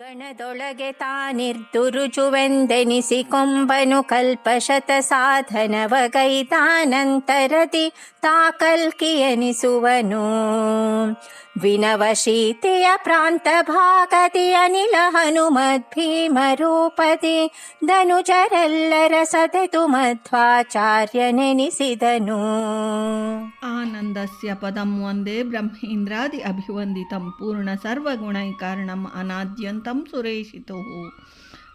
ಗಣದೊಳಗೆ ತಾನಿರ್ದುರುಜುವೆಂದೆನಿಸಿಕೊಂಬನು ಕಲ್ಪಶತ ಸಾಧನವಗೈದಾನಂತರದಿ ತಾ ಕಲ್ಕಿಯನಿಸುವನು ವಿನವಶೀತೆಯ ಪ್ರಾಂತ ಭಾಗದಿ ಅನಿಲ ಹನುಮದ್ ಭೀಮರೂಪದಿ ಧನುಜರೆಲ್ಲರ ಸದೆತು ಮಧ್ವಾಚಾರ್ಯನೆನಿಸಿದನು. ಆನಂದಸ್ಯ ಪದಂ ವಂದೇ ಬ್ರಹ್ಮೇಂದ್ರಾದಿ ಅಭಿವಂದಿತಂ ಪೂರ್ಣ ಸರ್ವಗುಣೈಕಾರಣಂ ಅನಾದ್ಯಂತಂ ಸುರೇಶಿತುಃ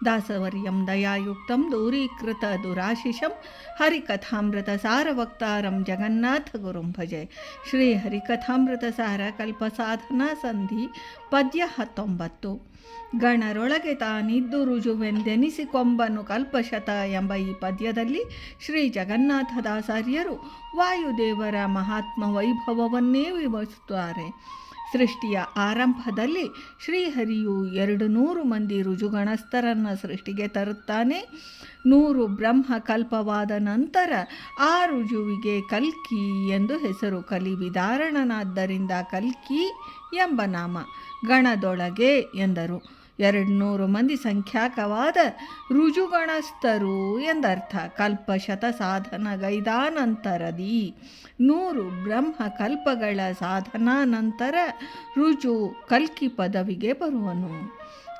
ದಾಸವರ್ಯಂ ದಯಾಯುಕ್ತಂ ದೂರೀಕೃತ ದುರಾಶಿಷಂ ಹರಿಕಥಾಮೃತ ಸಾರವಕ್ತಾರಂ ಜಗನ್ನಾಥ ಗುರುಂ ಭಜೆ. ಶ್ರೀ ಹರಿಕಥಾಮೃತ ಸಾರ ಕಲ್ಪಸಾಧನಾ ಸಂಧಿ ಪದ್ಯ ಹತ್ತೊಂಬತ್ತು. ಗಣರೊಳಗೆ ತಾನಿದ್ದು ರುಜುವೆಂದೆನಿಸಿಕೊಂಬನು ಕಲ್ಪಶತ ಎಂಬ ಈ ಪದ್ಯದಲ್ಲಿ ಶ್ರೀ ಜಗನ್ನಾಥದಾಸಾರ್ಯರು ವಾಯುದೇವರ ಮಹಾತ್ಮ ವೈಭವವನ್ನೇ ವಿವರಿಸುತ್ತಾರೆ. ಸೃಷ್ಟಿಯ ಆರಂಭದಲ್ಲಿ ಶ್ರೀಹರಿಯು ಎರಡು ನೂರು ಮಂದಿ ರುಜುಗಣಸ್ಥರನ್ನು ಸೃಷ್ಟಿಗೆ ತರುತ್ತಾನೆ. ನೂರು ಬ್ರಹ್ಮ ಕಲ್ಪವಾದ ನಂತರ ಆ ರುಜುವಿಗೆ ಕಲ್ಕಿ ಎಂದು ಹೆಸರು ಕಲಿ ವಿದಾರಣನಾದ್ದರಿಂದ ಕಲ್ಕಿ ಎಂಬ ನಾಮ. ಗಣದೊಳಗೆ ಎಂದರು. ಎರಡು ನೂರು ಮಂದಿ ಸಂಖ್ಯಾಕವಾದ ರುಜುಗಣಸ್ಥರು ಎಂದರ್ಥ. ಕಲ್ಪಶತ ಸಾಧನಗೈದಾನಂತರದಿ ನೂರು ಬ್ರಹ್ಮ ಕಲ್ಪಗಳ ಸಾಧನಾನಂತರ ರುಜು ಕಲ್ಕಿ ಪದವಿಗೆ ಬರುವನು.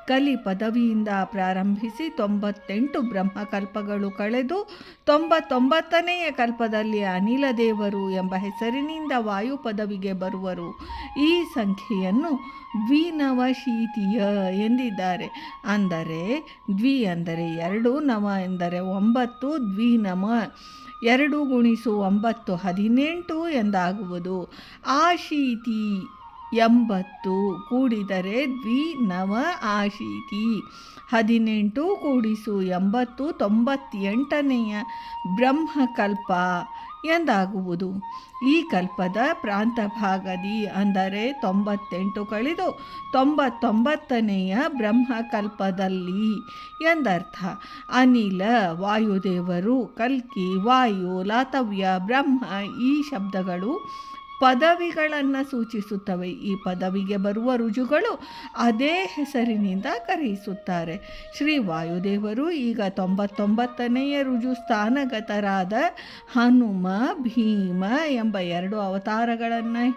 ಕಲಿ ಪದವಿಯಿಂದ ಪ್ರಾರಂಭಿಸಿ ತೊಂಬತ್ತೆಂಟು ಬ್ರಹ್ಮಕಲ್ಪಗಳು ಕಳೆದು ತೊಂಬತ್ತೊಂಬತ್ತನೆಯ ಕಲ್ಪದಲ್ಲಿ ಅನಿಲ ದೇವರು ಎಂಬ ಹೆಸರಿನಿಂದ ವಾಯು ಪದವಿಗೆ ಬರುವರು. ಈ ಸಂಖ್ಯೆಯನ್ನು ದ್ವಿನವಶೀತಿಯ ಎಂದಿದ್ದಾರೆ. ಅಂದರೆ ದ್ವಿ ಅಂದರೆ ಎರಡು, ನವ ಎಂದರೆ ಒಂಬತ್ತು ದ್ವಿನಮ ಎರಡು ಗುಣಿಸು ಒಂಬತ್ತು ಹದಿನೆಂಟು ಎಂದಾಗುವುದು. ಆಶೀತಿ ಎಂಬತ್ತು ಕೂಡಿದರೆ ದ್ವಿ ನವ ಆಶೀತಿ. ಹದಿನೆಂಟು ಕೂಡಿಸು ಎಂಬತ್ತು ತೊಂಬತ್ತೆಂಟನೆಯ ಬ್ರಹ್ಮಕಲ್ಪ ಎಂದಾಗುವುದು. ಈ ಕಲ್ಪದ ಪ್ರಾಂತ ಭಾಗದಿ ಅಂದರೆ ತೊಂಬತ್ತೆಂಟು ಕಳೆದು ತೊಂಬತ್ತೊಂಬತ್ತನೆಯ ಬ್ರಹ್ಮಕಲ್ಪದಲ್ಲಿ ಎಂದರ್ಥ. ಅನಿಲ, ವಾಯುದೇವರು, ಕಲ್ಕಿ, ವಾಯು, ಲಾತವ್ಯ, ಬ್ರಹ್ಮ ಈ ಶಬ್ದಗಳು ಪದವಿಗಳನ್ನು ಸೂಚಿಸುತ್ತವೆ. ಈ ಪದವಿಗೆ ಬರುವ ರುಜುಗಳು ಅದೇ ಹೆಸರಿನಿಂದ ಕರೆಯಿಸುತ್ತಾರೆ. ಶ್ರೀ ವಾಯುದೇವರು ಈಗ ತೊಂಬತ್ತೊಂಬತ್ತನೆಯ ರುಜು ಸ್ಥಾನಗತರಾದ ಹನುಮ, ಭೀಮ ಎಂಬ ಎರಡು ಅವತಾರಗಳನ್ನು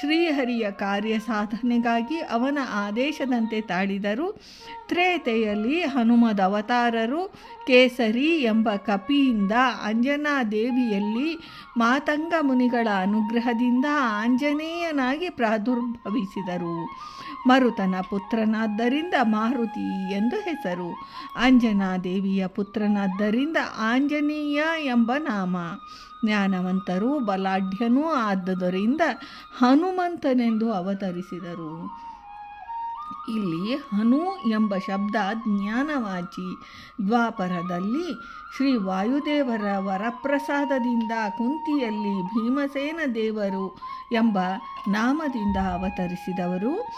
ಶ್ರೀಹರಿಯ ಕಾರ್ಯ ಸಾಧನೆಗಾಗಿ ಅವನ ಆದೇಶದಂತೆ ತಾಳಿದರು. ತ್ರೇತೆಯಲ್ಲಿ ಹನುಮದ ಅವತಾರರು ಕೇಸರಿ ಎಂಬ ಕಪಿಯಿಂದ ಅಂಜನಾ ದೇವಿಯಲ್ಲಿ ಮಾತಂಗ ಮುನಿಗಳ ಅನುಗ್ರಹದಿಂದ ಆಂಜನೇಯನಾಗಿ ಪ್ರಾದುರ್ಭವಿಸಿದರು. ಮರುತನ ಪುತ್ರನಾದ್ದರಿಂದ ಮಾರುತಿ ಎಂದು ಹೆಸರು. ಅಂಜನಾ ದೇವಿಯ ಪುತ್ರನಾದ್ದರಿಂದ ಆಂಜನೇಯ ಎಂಬ ನಾಮ. ಜ್ಞಾನವಂತರೂ ಬಲಾಢ್ಯನೂ ಆದ್ದರಿಂದ ಹನುಮಂತನೆಂದು ಅವತರಿಸಿದರು. ಇಲ್ಲಿ ಹನು ಎಂಬ ಶಬ್ದ ಜ್ಞಾನವಾಚಿ. ದ್ವಾಪರದಲ್ಲಿ ಶ್ರೀ ವಾಯುದೇವರ ವರಪ್ರಸಾದದಿಂದ ಕುಂತಿಯಲ್ಲಿ ಭೀಮಸೇನ ದೇವರು ಎಂಬ ನಾಮದಿಂದ ಅವತರಿಸಿದವರು.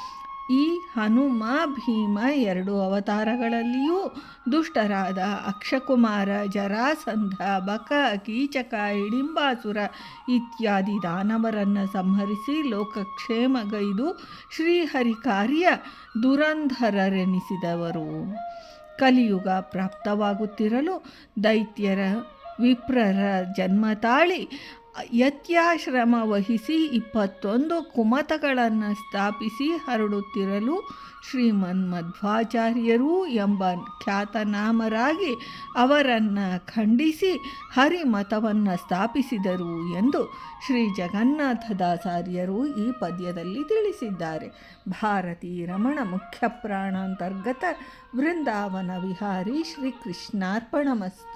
ಈ ಹನುಮ ಭೀಮ ಎರಡು ಅವತಾರಗಳಲ್ಲಿಯೂ ದುಷ್ಟರಾದ ಅಕ್ಷಕುಮಾರ, ಜರಾಸಂಧ, ಬಕ, ಕೀಚಕ, ಇಡಿಂಬಾಸುರ ಇತ್ಯಾದಿ ದಾನವರನ್ನು ಸಂಹರಿಸಿ ಲೋಕಕ್ಷೇಮಗೈದು ಶ್ರೀಹರಿ ಕಾರ್ಯ ದುರಂಧರರೆನಿಸಿದವರು. ಕಲಿಯುಗ ಪ್ರಾಪ್ತವಾಗುತ್ತಿರಲು ದೈತ್ಯರ, ವಿಪ್ರರ ಜನ್ಮ ತಾಳಿ ಯತ್ಯಾಶ್ರಮ ವಹಿಸಿ ಇಪ್ಪತ್ತೊಂದು ಕುಮತಗಳನ್ನು ಸ್ಥಾಪಿಸಿ ಹರಡುತ್ತಿರಲು ಶ್ರೀಮನ್ ಮಧ್ವಾಚಾರ್ಯರು ಎಂಬ ಖ್ಯಾತನಾಮರಾಗಿ ಅವರನ್ನು ಖಂಡಿಸಿ ಹರಿಮತವನ್ನು ಸ್ಥಾಪಿಸಿದರು ಎಂದು ಶ್ರೀ ಜಗನ್ನಾಥದಾಚಾರ್ಯರು ಈ ಪದ್ಯದಲ್ಲಿ ತಿಳಿಸಿದ್ದಾರೆ. ಭಾರತೀ ರಮಣ ಮುಖ್ಯ ಪ್ರಾಣಾಂತರ್ಗತ ವೃಂದಾವನ ವಿಹಾರಿ ಶ್ರೀ ಕೃಷ್ಣಾರ್ಪಣಮಸ್ತು